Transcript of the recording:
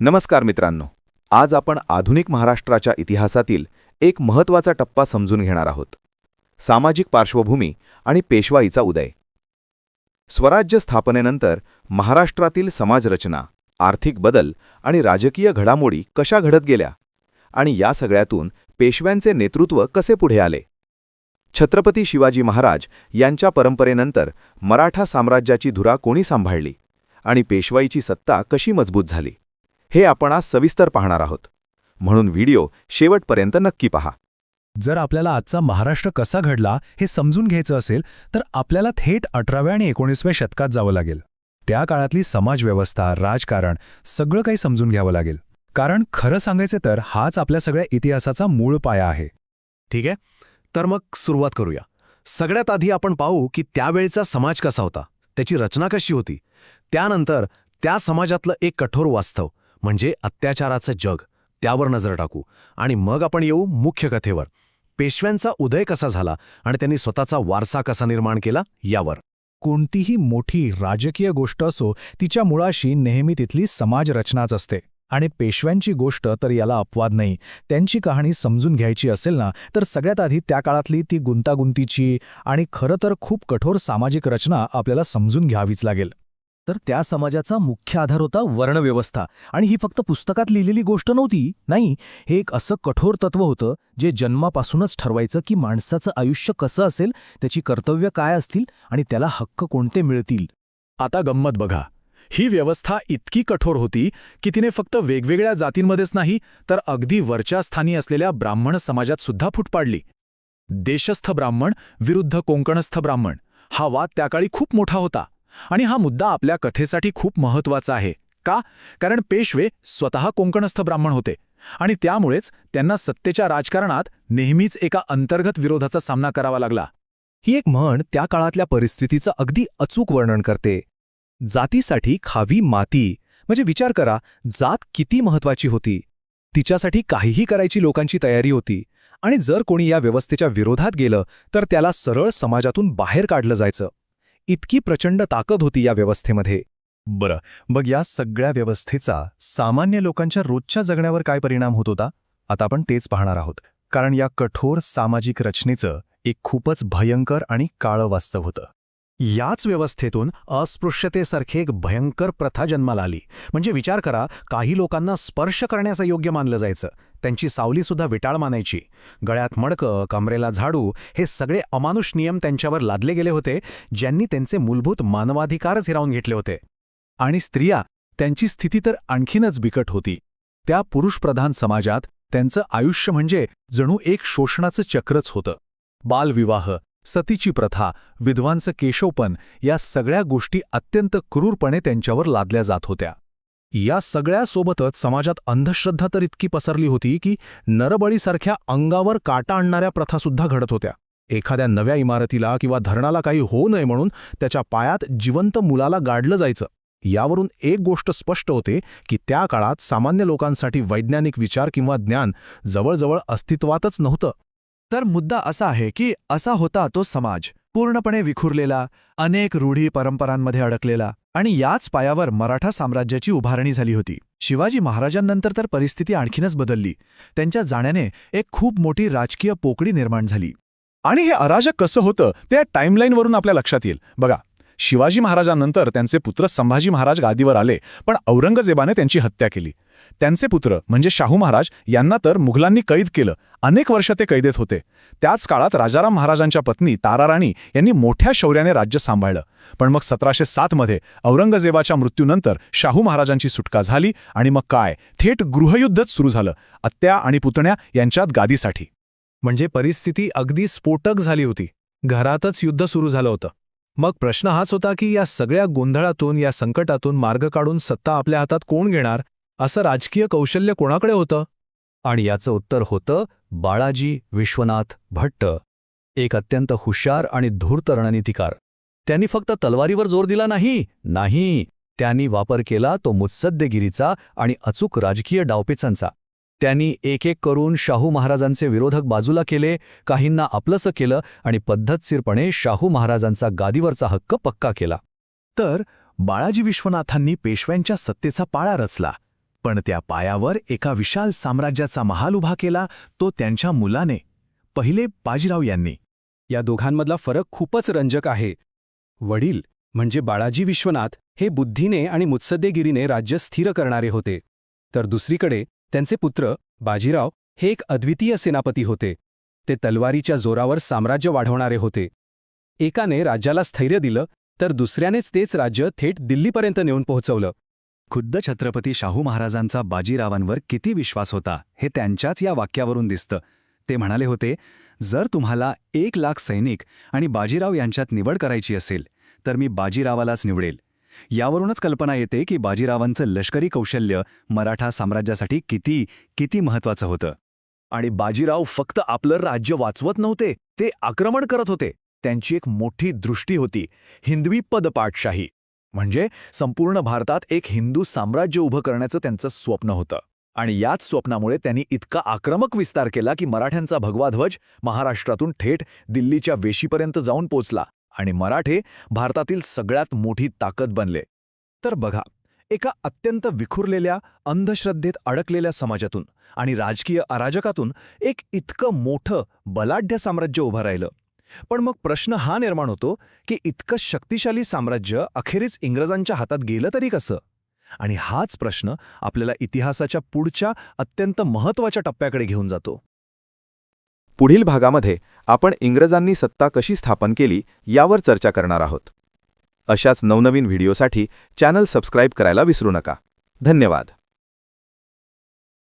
नमस्कार मित्रांनो आज आपण आधुनिक महाराष्ट्राच्या इतिहासातील एक महत्त्वाचा टप्पा समजून घेणार आहोत. सामाजिक पार्श्वभूमी आणि पेशवाईचा उदय. स्वराज्य स्थापनेनंतर महाराष्ट्रातील समाजरचना आर्थिक बदल आणि राजकीय घडामोडी कशा घडत गेल्या आणि या सगळ्यातून पेशव्यांचे नेतृत्व कसे पुढे आले? छत्रपती शिवाजी महाराज यांच्या परंपरेनंतर मराठा साम्राज्याची धुरा कोणी सांभाळली आणि पेशवाईची सत्ता कशी मजबूत झाली? हे आपण आज सविस्तर पाहणार आहोत. म्हणून व्हिडिओ शेवटपर्यंत नक्की पहा. जर आपल्याला आजचा महाराष्ट्र कसा घडला हे समजून घ्यायचं असेल तर आपल्याला थेट अठराव्या आणि एकोणीसव्या शतकात जावं लागेल. त्या काळातली समाजव्यवस्था राजकारण सगळं काही समजून घ्यावं लागेल. कारण खरं सांगायचं तर हाच आपल्या सगळ्या इतिहासाचा मूळ पाया आहे. ठीक आहे? तर मग सुरुवात करूया. सगळ्यात आधी आपण पाहू की त्यावेळचा समाज कसा होता. त्याची रचना कशी होती. त्यानंतर त्या समाजातलं एक कठोर वास्तव. म्हणजे अत्याचाराचं जग त्यावर नजर टाकू. आणि मग आपण येऊ मुख्य कथेवर. पेशव्यांचा उदय कसा झाला आणि त्यांनी स्वतःचा वारसा कसा निर्माण केला यावर. कोणतीही मोठी राजकीय गोष्ट असो तिच्या मुळाशी नेहमी तिथली समाजरचनाच असते. आणि पेशव्यांची गोष्ट तर याला अपवाद नाही. त्यांची कहाणी समजून घ्यायची असेल ना तर सगळ्यात आधी त्या काळातली ती गुंतागुंतीची आणि खरं तर खूप कठोर सामाजिक रचना आपल्याला समजून घ्यावीच लागेल. तर त्या समाजाचा मुख्य आधार होता वर्णव्यवस्था. आणि ही फक्त पुस्तकात लिहिलेली गोष्ट नव्हती. नाही हे एक असं कठोर तत्व होतं जे जन्मापासूनच ठरवायचं की माणसाचं आयुष्य कसं असेल त्याची कर्तव्य काय असतील आणि त्याला हक्क कोणते मिळतील. आता गंमत बघा. ही व्यवस्था इतकी कठोर होती की तिने फक्त वेगवेगळ्या जातींमध्येच नाही तर अगदी वरच्या स्थानी असलेल्या ब्राह्मण समाजात सुद्धा फूट पाडली. देशस्थ ब्राह्मण विरुद्ध कोंकणस्थ ब्राह्मण. हा वाद त्याकाळी खूप मोठा होता. आणि हा मुद्दा आपल्या कथेसाठी खूप महत्त्वाचा आहे. का? कारण पेशवे स्वतः कोंकणस्थ ब्राह्मण होते आणि त्यामुळेच त्यांना सत्तेच्या राजकारणात नेहमीच एका अंतर्गत विरोधाचा सामना करावा लागला. ही एक म्हण त्या काळातल्या परिस्थितीचं अगदी अचूक वर्णन करते. जातीसाठी खावी माती म्हणजे विचार करा जात किती महत्वाची होती? तिच्यासाठी काहीही करायची लोकांची तयारी होती आणि जर कोणी या व्यवस्थेच्या विरोधात गेलं तर त्याला सरळ समाजातून बाहेर काढलं जायचं. इतकी प्रचंड ताकद होती या व्यवस्थेमध्ये. बरं मग या सगळ्या व्यवस्थेचा सामान्य लोकांच्या रोजच्या जगण्यावर काय परिणाम होत होता? आता आपण तेच पाहणार आहोत. कारण या कठोर सामाजिक रचनेचं एक खूपच भयंकर आणि काळं वास्तव होतं. याच व्यवस्थेतून अस्पृश्यतेसारखी एक भयंकर प्रथा जन्माला आली. म्हणजे विचार करा काही लोकांना स्पर्श करण्याचं योग्य मानलं जायचं. त्यांची सावलीसुद्धा विटाळ मानायची. गळ्यात मडकं कमरेला झाडू हे सगळे अमानुष नियम त्यांच्यावर लादले गेले होते ज्यांनी त्यांचे मूलभूत मानवाधिकारच हिरावून घेतले होते. आणि स्त्रिया त्यांची स्थिती तर आणखीनच बिकट होती. त्या पुरुषप्रधान समाजात त्यांचं आयुष्य म्हणजे जणू एक शोषणाचं चक्रच होतं. बालविवाह सतीची प्रथा विधवांचं केशवपण या सगळ्या गोष्टी अत्यंत क्रूरपणे त्यांच्यावर लादल्या जात होत्या. या सगळ्यासोबतच समाजात अंधश्रद्धा तर इतकी पसरली होती की नरबळीसारख्या अंगावर काटा आणणाऱ्या प्रथासुद्धा घडत होत्या. एखाद्या नव्या इमारतीला किंवा धरणाला काही होऊ नये म्हणून त्याच्या पायात जिवंत मुलाला गाडलं जायचं. यावरून एक गोष्ट स्पष्ट होते की त्या काळात सामान्य लोकांसाठी वैज्ञानिक विचार किंवा ज्ञान जवळजवळ अस्तित्वातच नव्हतं. तर मुद्दा असा आहे की असा होता तो समाज पूर्णपणे विखुरलेला अनेक रूढी परंपरांमध्ये अडकलेला आणि याच पायावर मराठा साम्राज्याची उभारणी झाली होती. शिवाजी महाराजांनंतर तर परिस्थिती आणखीनच बदलली. त्यांच्या जाण्याने एक खूप मोठी राजकीय पोकळी निर्माण झाली. आणि हे अराजक कसं होतं त्या टाईमलाईनवरून आपल्या लक्षात येईल. बघा शिवाजी महाराजांनंतर त्यांचे पुत्र संभाजी महाराज गादीवर आले पण औरंगजेबाने त्यांची हत्या केली. त्यांचे पुत्र म्हणजे शाहू महाराज यांना तर मुघलांनी कैद केलं अनेक वर्ष ते कैदेत होते. त्याच काळात राजाराम महाराजांच्या पत्नी ताराराणी यांनी मोठ्या शौर्याने राज्य सांभाळलं. पण मग सतराशे सातमध्ये औरंगजेबाच्या मृत्यूनंतर शाहू महाराजांची सुटका झाली आणि मग काय? थेट गृहयुद्धच सुरू झालं अत्या आणि पुतण्या यांच्यात गादीसाठी. म्हणजे परिस्थिती अगदी स्फोटक झाली होती. घरातच युद्ध सुरू झालं होतं. मग प्रश्न हाच होता की या सगळ्या गोंधळातून या संकटातून मार्ग काढून सत्ता आपल्या हातात कोण घेणार? असं राजकीय कौशल्य कोणाकडे होतं? आणि याचं उत्तर होतं बाळाजी विश्वनाथ भट्ट एक अत्यंत हुशार आणि धूर्त रणनीतिकार. त्यांनी फक्त तलवारीवर जोर दिला नाही. नाही त्यांनी वापर केला तो मुत्सद्देगिरीचा आणि अचूक राजकीय डावपेचांचा. त्यांनी एक एक करून शाहू महाराजांचे विरोधक बाजूला केले काहींना आपलंसं केलं आणि पद्धतशीरपणे शाहू महाराजांचा गादीवरचा हक्क पक्का केला. तर बाळाजी विश्वनाथांनी पेशव्यांच्या सत्तेचा पाळा रचला पण त्या पायावर एका विशाल साम्राज्याचा महाल उभा केला तो त्यांच्या मुलाने पहिले बाजीराव यांनी. या दोघांमधला फरक खूपच रंजक आहे. वडील म्हणजे बाळाजी विश्वनाथ हे बुद्धीने आणि मुत्सद्देगिरीने राज्य स्थिर करणारे होते. तर दुसरीकडे त्यांचे पुत्र बाजीराव हे एक अद्वितीय सेनापती होते. ते तलवारीच्या जोरावर साम्राज्य वाढवणारे होते. एकाने राज्याला स्थैर्य दिलं तर दुसऱ्यानेच तेच राज्य थेट दिल्लीपर्यंत नेऊन पोहोचवलं. खुद्द छत्रपती शाहू महाराजांचा बाजीरावांवर किती विश्वास होता हे त्यांच्याच या वाक्यावरून दिसतं. ते म्हणाले होते जर तुम्हाला एक लाख सैनिक आणि बाजीराव यांच्यात निवड करायची असेल तर मी बाजीरावालाच निवडेल. यावरूनच कल्पना येते की बाजीरावांचं लष्करी कौशल्य मराठा साम्राज्यासाठी किती किती महत्वाचं होतं. आणि बाजीराव फक्त आपलं राज्य वाचवत नव्हते ते आक्रमण करत होते. त्यांची एक मोठी दृष्टी होती हिंदवी पदपाठशाही. म्हणजे संपूर्ण भारतात एक हिंदू साम्राज्य उभं करण्याचं त्यांचं स्वप्न होतं. आणि याच स्वप्नामुळे त्यांनी इतका आक्रमक विस्तार केला की मराठ्यांचा भगवा ध्वज महाराष्ट्रातून थेट दिल्लीच्या वेशीपर्यंत जाऊन पोचला. आणि मराठे भारतातील सगळ्यात मोठी ताकद बनले. तर बघा एका अत्यंत विखुरलेल्या अंधश्रद्धेत अडकलेल्या समाजातून आणि राजकीय अराजकातून एक इतकं मोठं बलाढ्य साम्राज्य उभं राहिलं. पण मग प्रश्न हा निर्माण होतो की इतकं शक्तिशाली साम्राज्य अखेरीस इंग्रजांच्या हातात गेलं तरी कसं? आणि हाच प्रश्न आपल्याला इतिहासाच्या पुढच्या अत्यंत महत्त्वाच्या टप्प्याकडे घेऊन जातो. पुढील भागामध्ये आपण इंग्रजांनी सत्ता कशी स्थापन केली यावर चर्चा करणार आहोत. अशाच नवनवीन व्हिडिओसाठी चॅनल सबस्क्राईब करायला विसरू नका. धन्यवाद.